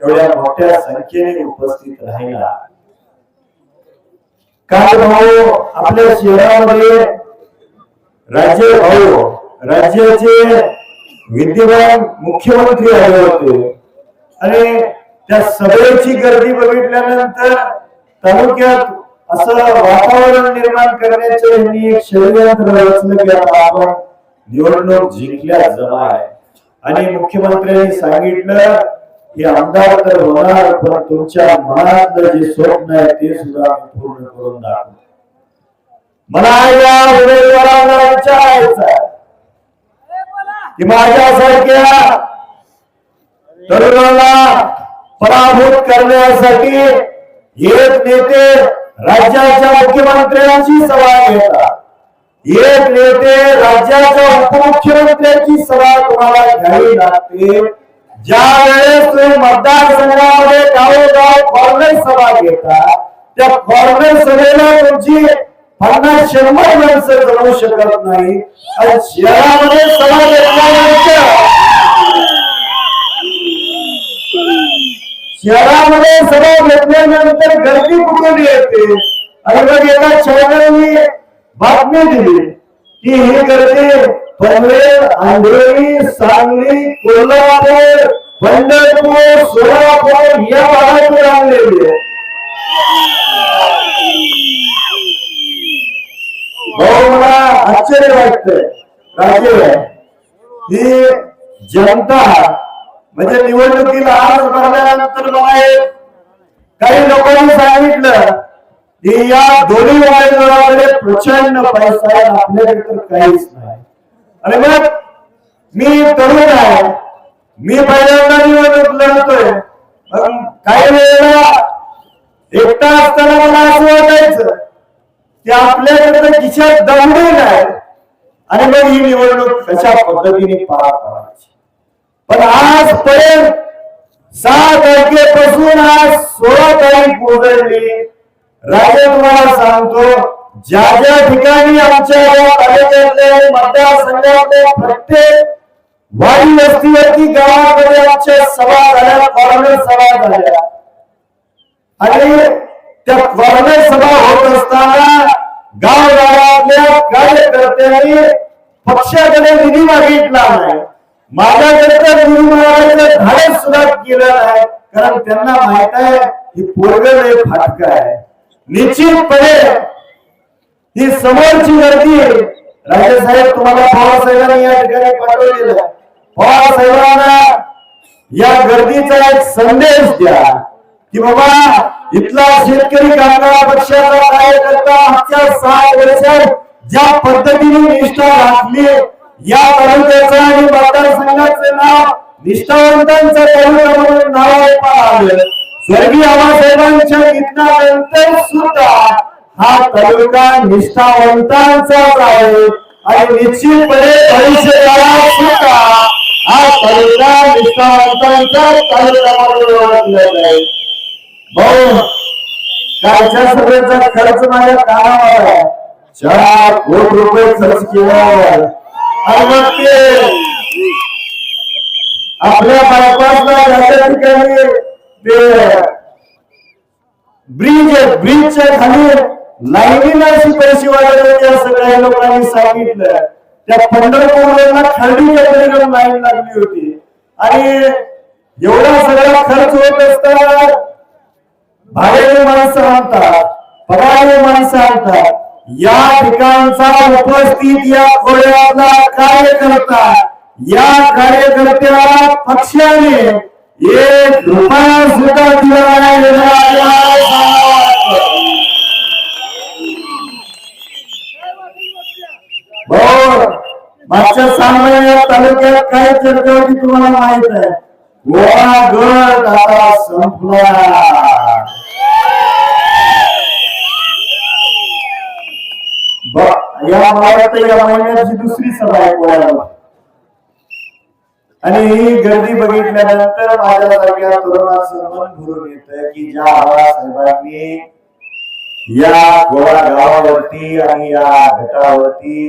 एवढ्या मोठ्या संख्येने उपस्थित राहिला. काय भाऊ आपल्या शहरामध्ये राज्य भाऊ राज्याचे विद्यमान मुख्यमंत्री आले होते. आणि त्या सभेची गर्दी बघितल्यानंतर तालुक्यात असं वातावरण निर्माण करण्याचे यांनी एक षडयंत्र रचलं की आता आपण निवडणूक जिंकल्या जमा आहे आणि मुख्यमंत्र्यांनी सांगितलं की आमदार तर होणार पण तुमच्या मनातलं जे स्वप्न आहे ते सुद्धा पूर्ण करून दाखव. मला या उमेदवाराला विचारायचं कि माझ्यासारख्या तरुणाला पराभूत करण्यासाठी एक नेते राज्याच्या मुख्यमंत्र्यांची सभा घेतात. एक नेते राज्याच्या उपमुख्यमंत्र्यांची सभा तुम्हाला घ्यावी लागते. ज्या वेळेस तुम्ही मतदारसंघामध्ये गावोगाव कॉर्नर सभा घेता त्या कॉर्नर सभेला तुमची पन्नास शंभर माणसं जमू शकत नाही. आणि शहरामध्ये सभा घेतल्यानंतर शहरामध्ये सभा घेतल्यानंतर गर्दी कुठून येते? आणि मग एका चॅनलनी बातमी दिली की ही गर्दी पनवेल अंधेरी सांगली कोल्हापूर पंढरपूर सोलापूर या भागातून आणलेली आहे. भाऊ मला आश्चर्य वाटतंय राजे ही जनता म्हणजे निवडणुकीला आज भरल्यानंतर मला एक काही लोकांनी सांगितलं की या दोन्ही उमेदवाराकडे प्रचंड पैसा आपल्याकडे तर काहीच नाही. आणि मग मी तरुण आहे. मी पहिल्यांदा निवडणूक लढतोय. काही वेळेला एकटा असताना मला असं वाटायचं की आपल्याकडे खिशात दमडी नाही आणि मग ही निवडणूक कशा पद्धतीने पार पाडायची? पण आजपर्यंत सहा तारखेपासून आज सोळा तारीख उजळली राजे तुम्हाला सांगतो ज्या ज्या ठिकाणी आमच्या या तालुक्यातल्या मतदारसंघातल्या प्रत्येक वाडी वस्तीवरती गावामध्ये आमच्या सभा झाल्या कॉर्नर सभा झाल्या. आणि त्या कॉर्नर सभा होत असताना गावगावातल्या कार्यकर्त्यांनी पक्षाकडे निधी मागितला नाही. माझ्याकडे तर निधी मागायचं धाडस सुद्धा केलं नाही. कारण त्यांना माहीत आहे ही पोरग फाटक आहे. निश्चितपणे ही समोरची गर्दी राजे साहेब तुम्हाला पवार साहेबांनी या ठिकाणी पाठवलेलं पवार साहेबांना या गर्दीचा एक संदेश द्या की बाबा इथला शेतकरी कामगार पक्षाचा कार्यकर्ता आजच्या सहा वर्षात ज्या पद्धतीने निष्ठा राखली या तालुक्याचं आणि मतदारसंघाचं नाव निष्ठावंतांचं तालुका म्हणून नाव स्वर्गीय आबासाहेबांच्या निधनानंतर सुद्धा हा तालुका निष्ठावंतांचाच आहे आणि निश्चितपणे भविष्यकाळात सुद्धा हा तालुका निष्ठावंतांचा तालुका म्हणून ओळखला जाईल. भाऊ कालच्या सभेचा खर्च माझ्या कामावर आहे. चार कोटी रुपये खर्च केला आणि मग ते आपल्या बायपासला जात्या ठिकाणी ते ब्रिज ब्रिजच्या खाली लाईनीला अशी पैसे वाढवले होते असं लोकांनी सांगितलं. त्या पंढरपूरला खरडी ठिकाणी लाईन लागली होती. आणि एवढा सगळा खर्च होत असताना भाड्याने माणसं आणतात पगाराने माणसं आणतात. या ठिकाणचा उपस्थित या खोड्याचा कार्यकर्ता या कार्यकर्त्याला पक्षाने तालुक्यात काय चर्चा होती तुम्हाला माहीत आहे? गट आता संपला. या भागात या महिन्याची दुसरी सभा आहे आणि ही गर्दी बघितल्यानंतर माझ्या सारख्या तरुणाचं मन भरून येत की ज्या बाळासाहेबांनी या गोळा गावावरती आणि या घटावरती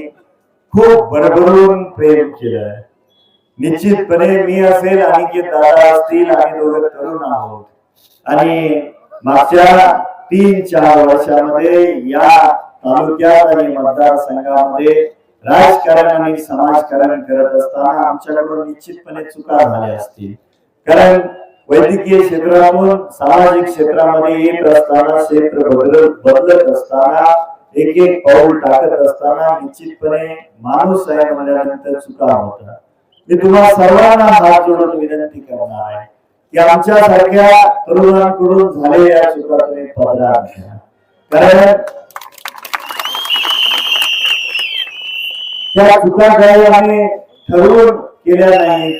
खूप भरभरून प्रेम केलं निश्चितपणे मी असेल आणि दादा असतील आम्ही दोघं तरुण आहोत. आणि मागच्या तीन चार वर्षामध्ये या तालुक्यात आणि मतदारसंघामध्ये राजकारण आणि समाजकारण करत असताना आमच्याकडून निश्चितपणे चुका झाल्या असतील. कारण वैद्यकीय क्षेत्रातून सामाजिक क्षेत्रामध्ये येत असताना क्षेत्र बदलत बदलत असताना एक एक पाऊल टाकत असताना निश्चितपणे माणूस आहे म्हणल्यानंतर चुका होतात. मी तुम्हाला सर्वांना हात जोडून विनंती करणार आहे की आमच्या सारख्या तरुणांकडून झालेल्या चुका तुम्ही पदरात घ्या. कारण त्या चुका काही आम्ही ठरवून केल्या नाही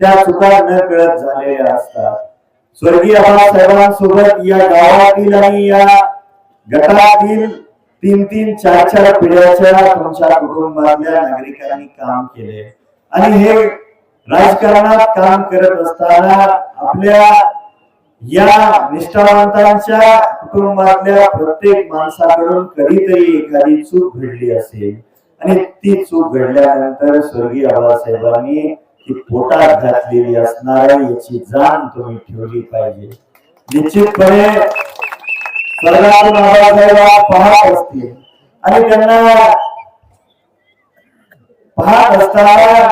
त्या चुका न कळत झालेल्या असतात. स्वर्गीय बाबासाहेबांसोबत या गावातील आणि या गटातील तीन तीन चार चार पिढ्याच्या तुमच्या कुटुंबातल्या नागरिकांनी काम केले. आणि हे राजकारणात काम करत असताना आपल्या या निष्ठावंतांच्या कुटुंबातल्या प्रत्येक माणसाकडून कधीतरी एखादी चूक घडली असेल. आणि ती चूक घडल्यानंतर स्वर्गीय बाबासाहेबांनी ती पोटात घातलेली असणार याची जाण तुम्ही ठेवली पाहिजे. निश्चितपणे स्वर्गातून बाबासाहेब पाहत असते आणि त्यांना पाहत असताना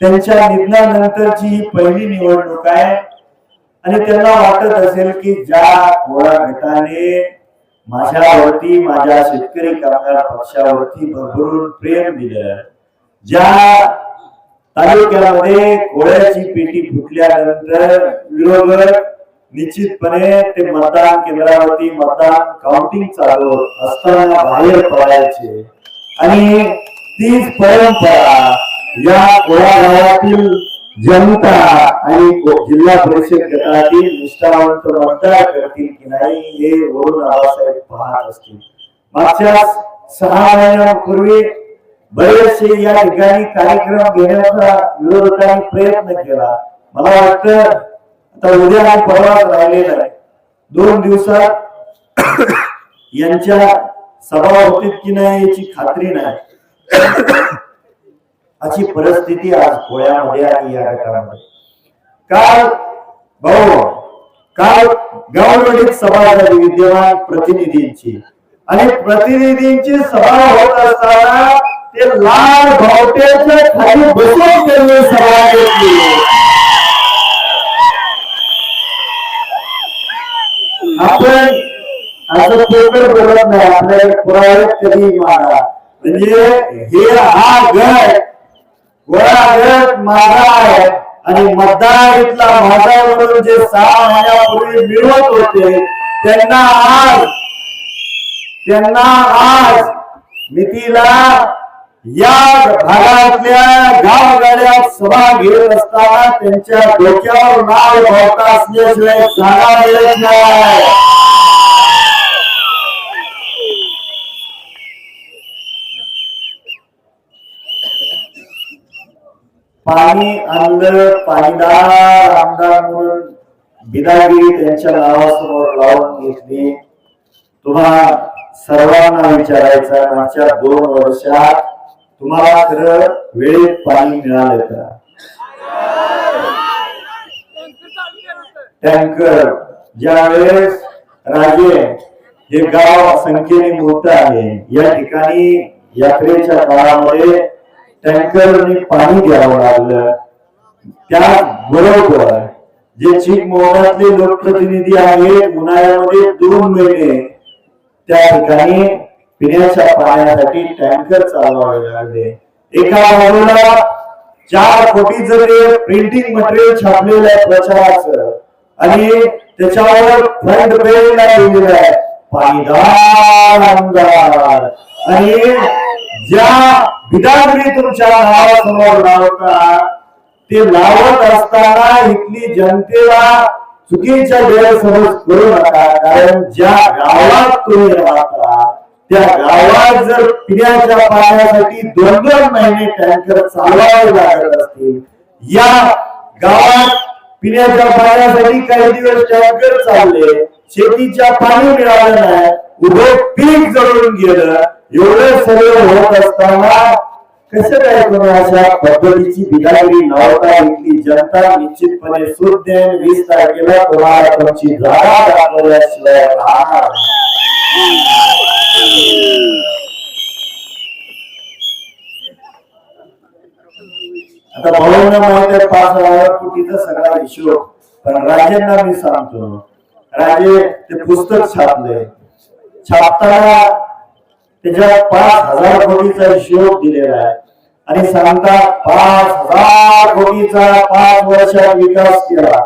त्यांच्या निधनानंतरची ही पहिली निवडणूक आहे. आणि त्यांना वाटत असेल की ज्या गोळा गटाने माझ्यावरती माझ्या शेतकरी कामगार पक्षावरती भरभरून प्रेम दिलं ज्या तालुक्यामध्ये घोड्याची पेटी फुटल्यानंतर विरोधक निश्चितपणे ते मतदान केंद्रावरती मतदान काउंटिंग चालू असताना बाहेर पडायचे. आणि तीच परंपरा या गोळा गावातील जनता आणि जिल्हा परिषद गटातील निष्ठावंत मतदार करतील की नाही हे वरून बाबासाहेब पाहत असतील. मागच्या सहा महिन्यांपूर्वी बरेचसे या ठिकाणी कार्यक्रम घेण्याचा विरोधकांनी प्रयत्न केला. मला वाटतं तर उद्या हा परवाच राहिलेला आहे. दोन दिवसात यांच्या सभा होतील की नाही याची खात्री नाही. अशी परिस्थिती आज गोळ्यामध्ये आणि या गटामध्ये काल भाऊ काल गव्हर्नमेंट सभा झाली विद्यमान प्रतिनिधींची आणि प्रतिनिधींची सभा होत असताना ते लाल भावट्याच्या खाली बसून त्यांनी सभा घेतली. आपण असं पोकर बोलत नाही आपल्याला पुरावे कधी मारा. म्हणजे हे हा गट गोळा गट माझा आहे. आणि मतदार इथला माझा म्हणून जे सहा महिन्यापूर्वी मिळवत होते त्यांना आज त्यांना आज मितीला या भागातल्या गावगाड्यात सभा घेत असताना त्यांच्या डोक्यावर नाव भावता असल्याशिवाय जागा मिळत नाही. पाणी आणलं पाणीदार आमदार म्हणून बिदागिरी त्यांच्या नावासमोर लावून घेतली. तुम्हा सर्वांना विचारायचं मागच्या दोन वर्षात तुम्हाला खरं वेळेत पाणी मिळालं का टँकर ज्या वेळेस राजे हे गाव संख्येने मोठं आहे या ठिकाणी यात्रेच्या काळामध्ये टँकरने पाणी द्यावं लागलं. त्याचबरोबर जे चिकमोहनातले लोकप्रतिनिधी आहेत उन्हाळ्यामध्ये दोन महिने त्या ठिकाणी पिण्याच्या पाण्यासाठी टँकर चालवावे लागले. एका बाजूला चार कोटीचं ते प्रिंटिंग मटेरियल छापलेलं आहे प्रचाराचं आणि त्याच्यावर फ्रंट पेजला लिहिलेलं आहे. पाणीदार आमदार आणि ज्या बिदागरी तुमच्या नावासमोर लावता ते लावत असताना इथली जनतेला चुकीच्या गैरसमज करू नका कारण ज्या गावात तुम्ही राहता त्या गावात जर पिण्याच्या पाण्यासाठी दोन दोन महिने टँकर चालवावे लागत असतील या गावात पिण्याच्या पाण्यासाठी काही दिवस टँकर चालले शेतीच्या पाणी मिळालं नाही उभं पीक जळून गेलं एवढं सगळं होत असताना कसं काय तुम्ही अशा पद्धतीची बिगारी लावता इथली जनता निश्चितपणे देईल वीस तारखेला तुम्हाला तुमची जागा दाखवल्याशिवाय राहणार. आता भाऊंना माहीत आहे पाच हजार कोटीचा सगळा हिशोब. पण राजेंना मी सांगतो राजे ते पुस्तक छापले. छापताना त्याच्या पाच हजार कोटीचा हिशोब दिलेला आहे. आणि सांगता पाच हजार कोटीचा पाच वर्षात विकास केला.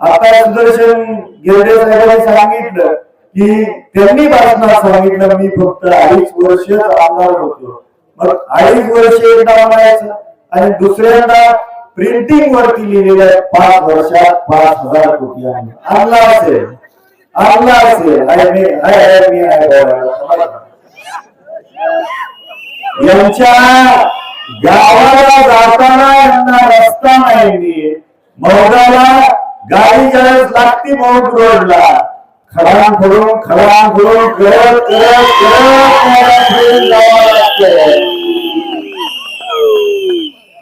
आता सुदर्शन गिरडे साहेबांनी सांगितलं की त्यांनी भाषणात सांगितलं मी फक्त अडीच वर्ष आमदार होतो. मग अडीच वर्ष एकदा म्हणायचं आणि दुसऱ्यांदा प्रिंटिंग वरती लिहिलेलं पाच वर्षात पाच हजार कोटी आहे. आणला असेल आणला असेल. आय मी आय आय मी आय यांच्या गावाला जाताना यांना रस्ता नाही मौदाला गाडी ज्यावेळेस लागते मौद रोडला. खडा करून खडा करून करत करत करत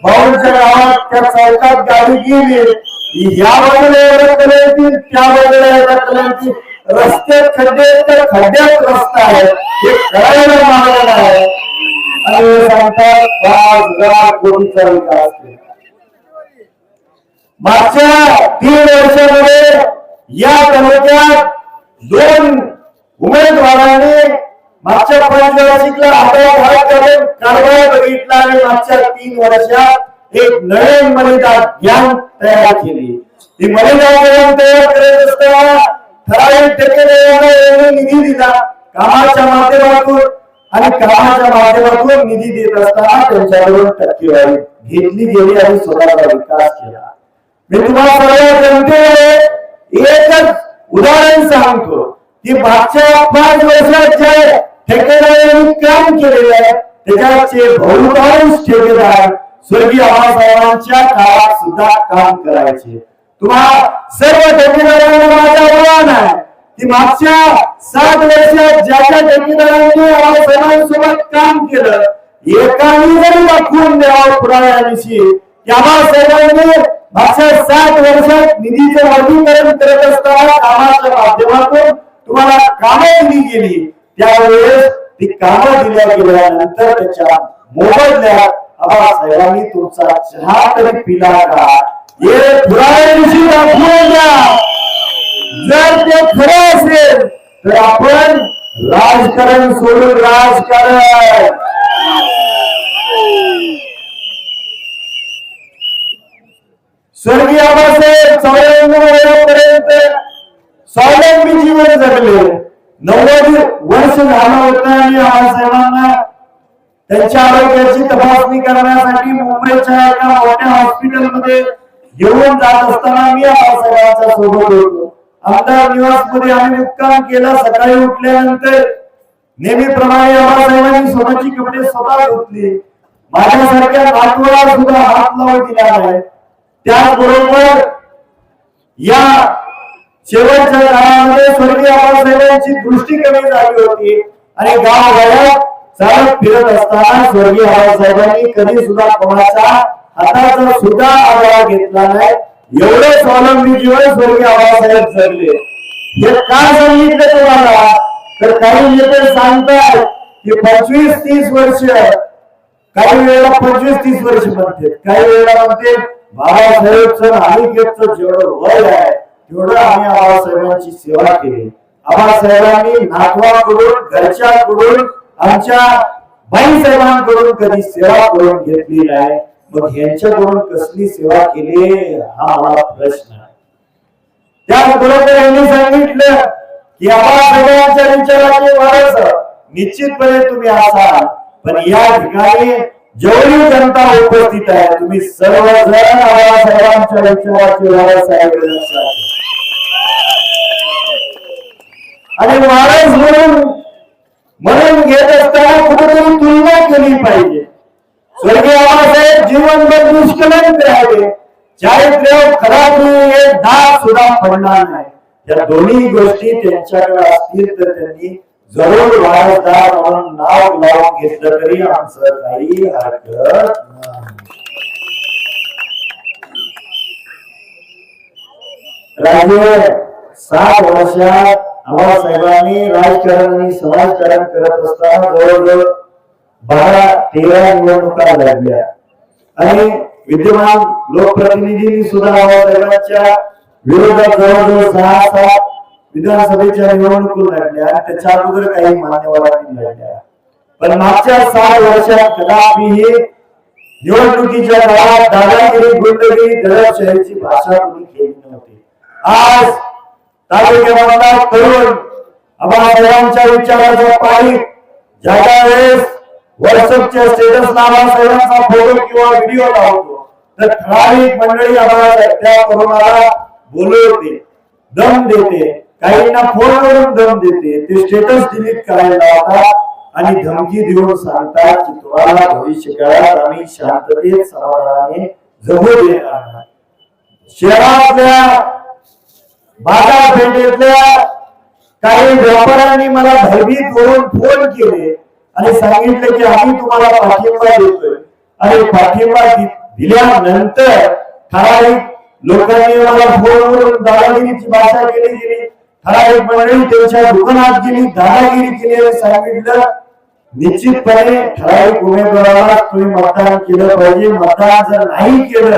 भाऊंच्या गावात त्या चौकात गाडी गेली. या बाजूला अडकलं त्या बाजूला अडकलं येतील. खड्डे तर खड्ड्यात रस्ता आहे. हे करायला मागणार आहे. आणि सांगतात पाच हजार कोटीचा विकास केला. मागच्या तीन वर्षामध्ये या तालुक्यात दोन उमेदवाराने मागच्या पाच वर्षातला आढावा भाग करून कारभार बघितला आणि मागच्या तीन वर्षात एक नवीन मलिदा ज्ञान तयार केली. ती मलिदा ज्ञान तयार करत असताना ठराविक टक्के निधी दिला. कामाच्या माध्यमातून आणि कामाच्या माध्यमातून निधी देत असताना त्यांच्याकडून टक्केवारी घेतली गेली आणि स्वतःचा विकास केला. मी तुम्हाला सर्व जनतेने एकच उदाहरण सांगतो की मागच्या पाच वर्षात जे ठेकेदारांनी काम केलेलं आहे. त्याच्याचे बहुतांश ठेकेदार स्वर्गीय आबासाहेबांच्या काळात सुद्धा काम करायचे. तुम्हाला सर्व ठेकेदारांना माझं आव्हान आहे की मागच्या सात वर्षात ज्या ज्या ठेकेदारांनी आबासाहेबांसोबत काम केलं एकाही जरी दाखवून द्यावं पुराव्याविषयी की आबासाहेबांनी मागच्या सात वर्षात निधीचं वर्गीकरण करत असताना कामाच्या माध्यमातून तुम्हाला कामं दिली गेली. त्यावेळेस ती कामं दिल्या गेल्यानंतर त्याच्या मोबदल्यात आबासाहेबांनी तुमचा चहा तरी पिला का हे पुराव्याविषयी दाखवून द्या जर ते खरं असेल तर आपण राजकारण सोडून राजकारण. स्वर्गीय आबासाहेब चौऱ्याण्णव वयापर्यंत स्वावलंबी जीवन जगले. नव्वद वर्ष झालं होतं आणि आबासाहेबांना त्यांच्या आरोग्याची तपासणी करण्यासाठी मुंबईच्या एका मोठ्या हॉस्पिटलमध्ये घेऊन जात असताना मी आबासाहेबांच्या सोबत होतो. आमदार निवासमध्ये आम्ही मुक्काम केला. सकाळी उठल्यानंतर नेहमीप्रमाणे आबासाहेबांनी स्वतःची कपडे स्वतः धुतली. माझ्यासारख्या नातवाला सुद्धा हात लावून दिला नाही. त्याचबरोबर या शेवटच्या काळामध्ये स्वर्गीय आबासाहेबांची दृष्टी कमी झाली होती. आणि गावागावात चालत फिरत असताना स्वर्गीय आबासाहेबांनी कधी सुद्धा कोणाचा हाताचा सुद्धा आढावा घेतला नाही. एवढे स्वावलंबी जीवन स्वर्गीय आबासाहेब जगले. हे काय सांगितलं तुम्हाला? तर काही नेते सांगतात की पंचवीस तीस वर्ष काही वेळेला पंचवीस तीस वर्ष म्हणते काही वेळेला म्हणते बाबासाहेबचं अनिकेतचं जेवढं वय आहे तेवढं आम्ही आबासाहेबांची सेवा केली. आबासाहेबांनी नातवाकडून घरच्याकडून आमच्या बाईसाहेबांकडून कधी सेवा करून घेतली नाही. मग यांच्याकडून कसली सेवा केली हा मला प्रश्न आहे. त्याचबरोबर यांनी सांगितलं की आबासाहेबांच्या विचाराचे वारस निश्चितपणे तुम्ही असाल पण या ठिकाणी जेवढी जनता उपस्थित आहे तुम्ही सर्वजण आम्हाला सर्वांच्या बाबासाहेब आणि महाराज म्हणून म्हणून घेत असताना कुठेतरी तुलना केली पाहिजे. स्वर्गीय बाबासाहेब जीवनभर निष्कलंक राहिले. चारित्र्य खराब एक दाग सुद्धा पडणार नाही. या दोन्ही गोष्टी त्यांच्याकडे असतील तर त्यांनी जरूर वारसदार म्हणून नाव लावून घेतलं तरी आमचं काही हरकत नाही. राजे सात वर्षात आम्हा साहेबांनी राजकारण आणि समाजकारण करत असताना जवळजवळ बारा तेरा निवडणुका लढल्या आणि विद्यमान लोकप्रतिनिधींनी सुद्धा आवासाहेबांच्या विरोधात जवळजवळ सहा सात विधानसभेच्या निवडणुका लढल्या आणि त्याच्या अगोदर काही मान्यवरांनी लढल्या पण मागच्या सहा वर्षात कदापिही निवडणुकीच्या काळात दादागिरी गुंडगिरी दडपशाहीची भाषा कोणी केली नव्हती. आज तालुक्यामधला तरुण आबासाहेबांच्या विचाराच्या पाणी ज्या वेळेस व्हॉट्सअपच्या स्टेटस आबासाहेबांचा फोटो किंवा व्हिडिओ लावतो तर ठराविक मंडळी आम्हाला त्या तरुणाला बोलवते दम देते. काहींना फोनवरून दम देते. ते स्टेटस डिलीट करायला लावतात आणि धमकी देऊन सांगतात की तुम्हाला भविष्य काळात आम्ही शांततेत समाधानाने जगू देणार नाही. शहरातल्या बाजारपेठेतल्या काही व्यापाऱ्यांनी मला भयभीत करून फोन केले आणि सांगितले की आम्ही तुम्हाला पाठिंबा देतोय. आणि पाठिंबा दिल्यानंतर ठराविक लोकांनी मला फोनवरून दादागिरीची भाषा केली गेली ठराविक मंडळी त्यांच्या दुकानात गेली दादागिरी केली आणि सांगितलं निश्चितपणे ठराविक उमेदवाराला तुम्ही मतदान केलं पाहिजे. मतदान जर नाही केलं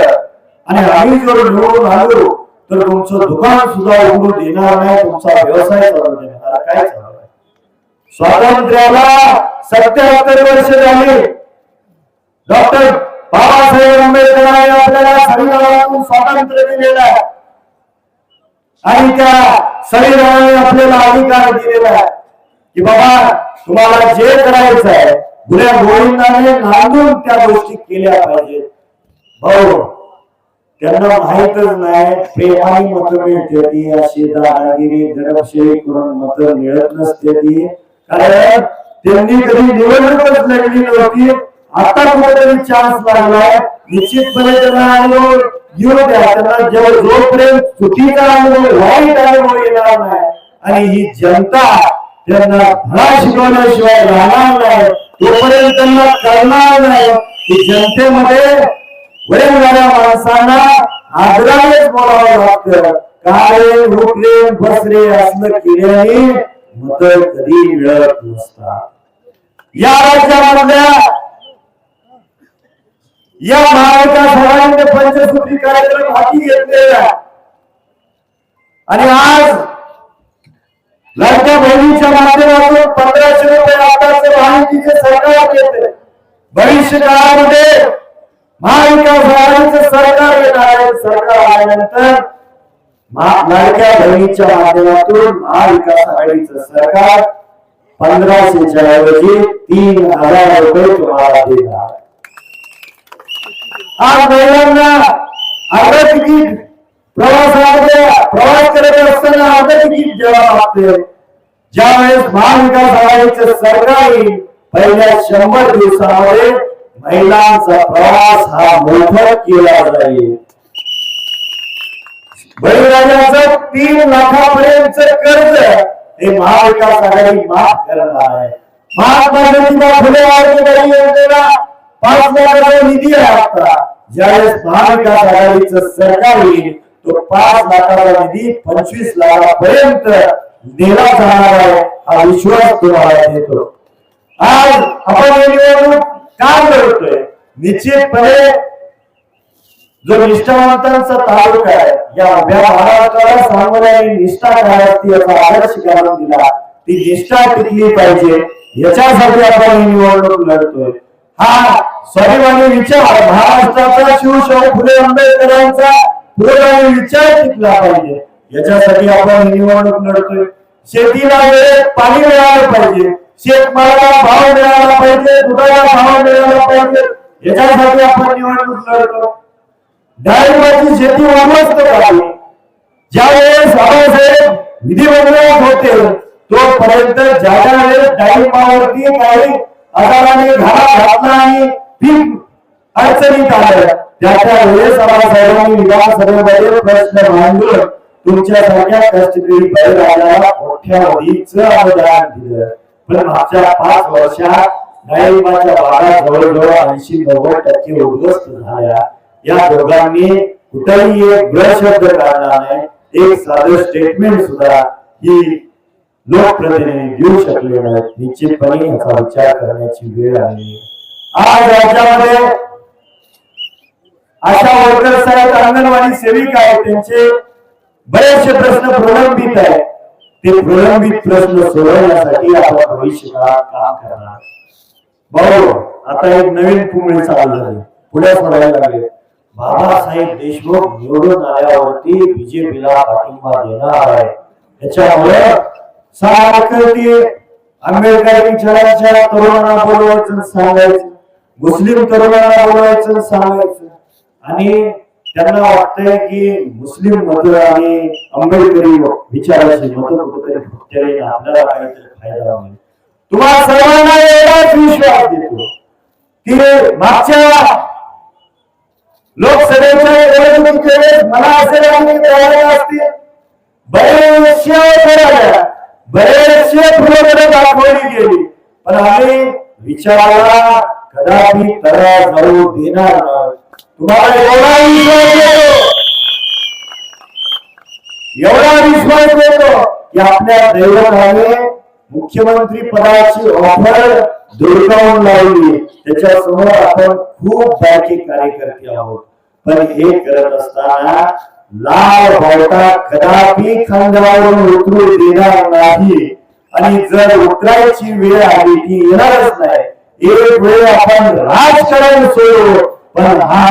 आणि आम्ही जर निवडून आलो तर तुमचं दुकान सुद्धा उघडू देणार नाही तुमचा व्यवसाय चालू देणार काय चालू आहे? स्वातंत्र्याला सत्याहत्तर वर्ष झाले. डॉक्टर बाबासाहेब आंबेडकरांनी आपल्याला संविधानातून स्वातंत्र्य दिलेलं आहे. आणि त्या संविधानाने आपल्याला अधिकार दिलेला आहे. की बाबा तुम्हाला जे करायचं आहे गुन्ह्या गोविंदाने नांदून त्या गोष्टी केल्या पाहिजेत. भाऊ त्यांना माहितच नाही प्रेमाने मत मिळते ती अशी दादागिरी दडपशाही करून मत मिळत नसते ती. कारण त्यांनी कधी निवडणूकच लढली नव्हती. आता कुठेतरी चान्स लागलाय. निश्चितपणे त्यांना अनुभव येऊ द्या त्यांना जेव्हा जोपर्यंत चुकीचा अनुभव वाईट अनुभव येणार नाही आणि ही जनता त्यांना धडा शिकवण्याशिवाय राहणार नाही तोपर्यंत त्यांना करणार नाही की जनतेमध्ये वडीलधाऱ्या माणसांना आदरानेच बोलावं लागतं. कारण उठले बसरे असलं केल्याने मत कधी मिळत नसतात. या राज्यामधल्या या महाविकास आघाडीने पंचसूत्री कार्यक्रम हाती घेतलेला आहे. आणि आज लाडक्या बहिणीच्या माध्यमातून पंधराशे रुपये आताचे माहितीचे सरकार येते भविष्य काळामध्ये महाविकास आघाडीचं सरकार येणार आहे. सरकार आल्यानंतर महा- लाडक्या बहिणीच्या माध्यमातून महाविकास आघाडीचं सरकार पंधराशेच्या ऐवजी तीन हजार रुपये तुम्हाला देणार आज महिलांना अर्ध तिकीट प्रवासामध्ये प्रवास करत असताना अर्ध तिकीट द्यावं लागते ज्यावेळेस महाविकास आघाडीचं सरकार येईल पहिल्या शंभर दिवसामध्ये महिलांचा प्रवास हा केला जाईल. बळीराजाचं तीन लाखापर्यंत कर्ज हे महाविकास आघाडी माफ करणार आहे. महात्मा ज्योतिबा फुले पाच लाखाचा निधी आहे आता ज्यावेळेस महाविकास आघाडीचं सरकार येईल तो पाच लाखाचा निधी पंचवीस लाखापर्यंत दिला जाणार आहे हा विश्वास तुम्हाला देतो. आज आपण ही निवडणूक का लढतोय निश्चितपणे जो निष्ठावंतांचा तालुका आहे या उभ्या महाराष्ट्राला सांगण्याने निष्ठा काय असते याचा आदर्श करून दिला. ती निष्ठा टिकली पाहिजे याच्यासाठी आपण ही निवडणूक लढतोय. हा स्वाभिमानी विचार महाराष्ट्र शाहू फुले आंबेडकरांचा पुरोगामी विचार टिकला पाहिजे. याच्यासाठी आपण निवडणूक लढतोय. शेतीला वेळेत पाणी मिळालं पाहिजे. शेतमाला भाव मिळाला पाहिजे. दुधाला भाव मिळाला पाहिजे. याच्यासाठी आपण निवडणूक लढतो. डाळिंबाची शेती उद्ध्वस्त करावी. ज्या वेळेस बाबासाहेब विधिमंडळात होते तोपर्यंत ज्या ज्या वेळेस डाळिंबावरती काही आजाराने घाला घातला आणि पीक अडचणीत आलं. त्या वेळेस वेळेस बाबासाहेबांनी विधानसभेमध्ये प्रश्न मांडून तुमच्यासारख्या कष्टकरी बैलगाड्याला मोठ्यावधीच अनुदान दिलं. पण मागच्या पाच वर्षात नाईबाच्या बागा जवळजवळ ऐंशी नव्वद टक्के उद्ध्वस्त झाल्या. या दोघांनी कुठेही एक ग्रह शब्द काढला नाही एक साधं स्टेटमेंट सुद्धा ही लोकप्रतिनिधी देऊ शकले नाहीत. निश्चितपणे याचा विचार करण्याची वेळ आली. आज राज्यामध्ये अशा वर्कर्स आहेत अंगणवाडी सेविका आहेत त्यांचे. बरेचसे प्रश्न प्रलंबित आहेत. ते प्रलंबित प्रश्न सोडवण्यासाठी आपण भविष्य काळात काम करणार. भाऊ आता एक नवीन पुंगळी चालू झाली. पुढे सोडायला लागले. बाबासाहेब देशमुख निवडून आल्यावरती बीजेपीला पाठिंबा देणार आहे त्याच्यामुळे सारखं ते आंबेडकरी विचारांच्या तरुणांना बोलवायचं सांगायचं. मुस्लिम तरुणांना बोलवायचं सांगायचं. आणि त्यांना वाटतंय की मुस्लिम मत आणि आंबेडकरी विचाराची मत कुठेतरी फुटते आपल्याला काहीतरी फायदा होईल. तुम्हाला सर्वांना एवढाच विश्वास देतो की मागच्या लोकसभेच्या निवडणुकीच्या मला असे लागले असतील. बरेचशे बरेचशे फुलं दाखवली गेली. पण आम्ही विचाराला कदापि तरा जाऊ देणार नाही. तुम्हाला एवढा विश्वास देतो एवढा विश्वास देतो की आपल्या दैवताने मुख्यमंत्री पदाची ऑफर दुर्गावून लावली. त्याच्यासमोर आपण खूप बारकी कार्यकर्ते आहोत. पण हे करत असताना लाल भावता कदापि खांद्यावरून उतरू देणार नाही. आणि जर उतरायची वेळ आली ती येणारच नाही. एक वेळ आपण राजकारण सोडू पण हा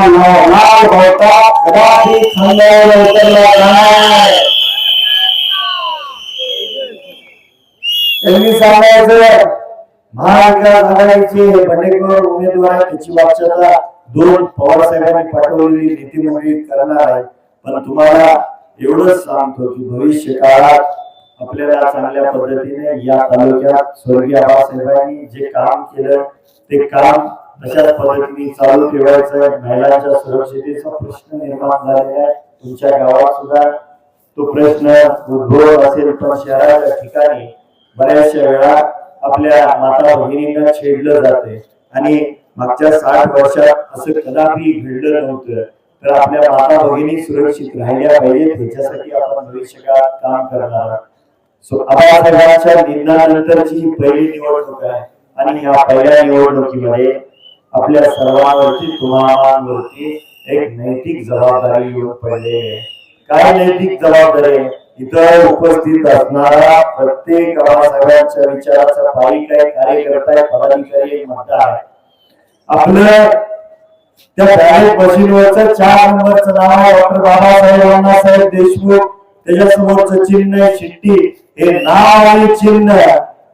लाल होता कदाचित खांद्यावर उतरला नाही त्यांनी सांगायचं महाविकास आघाडीचे बंडेकर उमेदवार त्याची वाच्यता दोन पवार साहेबांनी पाठवलेली नीती मंडळी करणार आहे पण तुम्हाला एवढंच सांगतो की भविष्य काळात आपल्याला चांगल्या पद्धतीने या तालुक्यात स्वर्गीय बाबासाहेबांनी जे काम केलं ते काम अशाच पद्धतीने चालू ठेवायचं. महिलांच्या सुरक्षितेचा प्रश्न निर्माण झालेला आहे. तुमच्या गावात सुद्धा तो प्रश्न उद्भवत असेल. पण शहराच्या ठिकाणी बऱ्याचशा वेळा आपल्या माता भगिनींना छेडलं जाते आणि मागच्या साठ वर्षात असं कदापि घडलं नव्हतं. तर आपल्या माता भगिनी सुरक्षित राहिल्या पाहिजेत. ह्याच्यासाठी आपण भविष्यकाळात काम करणार आहोत. सो आबासाहेबांच्या निधनानंतरची ही पहिली निवडणूक आहे. आणि या पहिल्या निवडणुकीमध्ये आपल्या सर्वांवरची तुम्हावरती एक नैतिक जबाबदारी येऊन पडलेली काय नैतिक जबाबदारी? इतर उपस्थित असणारा प्रत्येक सगळ्यांच्या विचाराचा पारिक आहे कार्यकर्ता आहे पदाधिकारी आहे मतदार आहे. आपलं त्या बॅलेट मशीनवरचं चार नंबरचं नाव आहे डॉक्टर बाबासाहेब अण्णासाहेब देशमुख. त्याच्या समोरचं चिन्ह शिट्टी. हे नाव आणि चिन्ह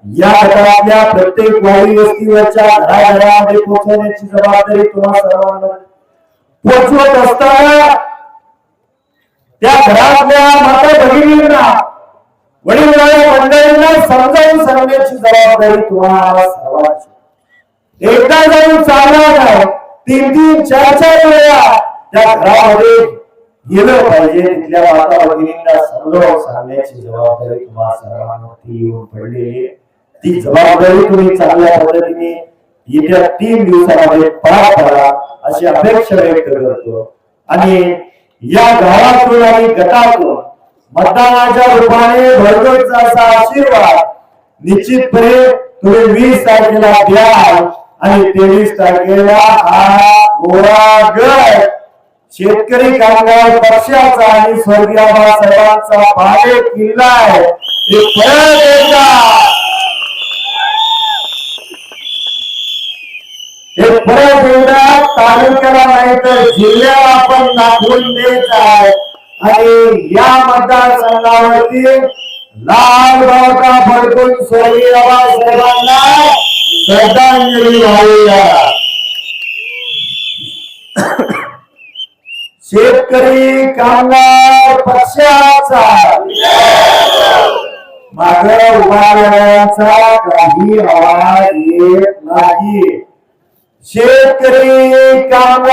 या घरातल्या प्रत्येक वाडी वस्तीवरच्या घराघरामध्ये पोहोचवण्याची जबाबदारी तुम्हा सर्वांना पोहोचवत असताना त्या घरातल्या माता भगिनींना वडीलधाऱ्या मंडळींना समजावून सांगण्याची जबाबदारी तुम्हाला सर्वांची एकदा जाऊन चालणार नाही तीन तीन चार चार वेळा त्या घरामध्ये गेलं पाहिजे तिथल्या माता भगिनींना समजावून सांगण्याची जबाबदारी तुम्हाला सर्वांवरती येऊन पडलेली आहे. ती जबाबदारी तुम्ही चांगल्या पद्धतीने येत्या तीन दिवसामध्ये पार करा अशी अपेक्षा व्यक्त करतो. आणि या गावातून आणि गटातून मतदानाच्या रूपाने भरघोस असा आशीर्वाद निश्चितपणे तुम्ही वीस तारखेला द्याल आणि तेवीस तारखेला हा गोळा गट शेतकरी कामगार पक्षाचा आणि स्वर्गीय बाबासाहेबांचा भाडे किल्ला आहे. ते परत एकदा हे परत एकदा तालुक्याला नाही तर जिल्ह्याला आपण दाखवून द्यायचं आहे. आणि या मतदारसंघावरती लाल बाबा फडकून स्वर्गीय बाबासाहेबांना श्रद्धांजली वाहूया शेतकरी कामगार पक्षाचा माग उभारण्याचा काही आवाज येत नाही. शेतकरी कामगार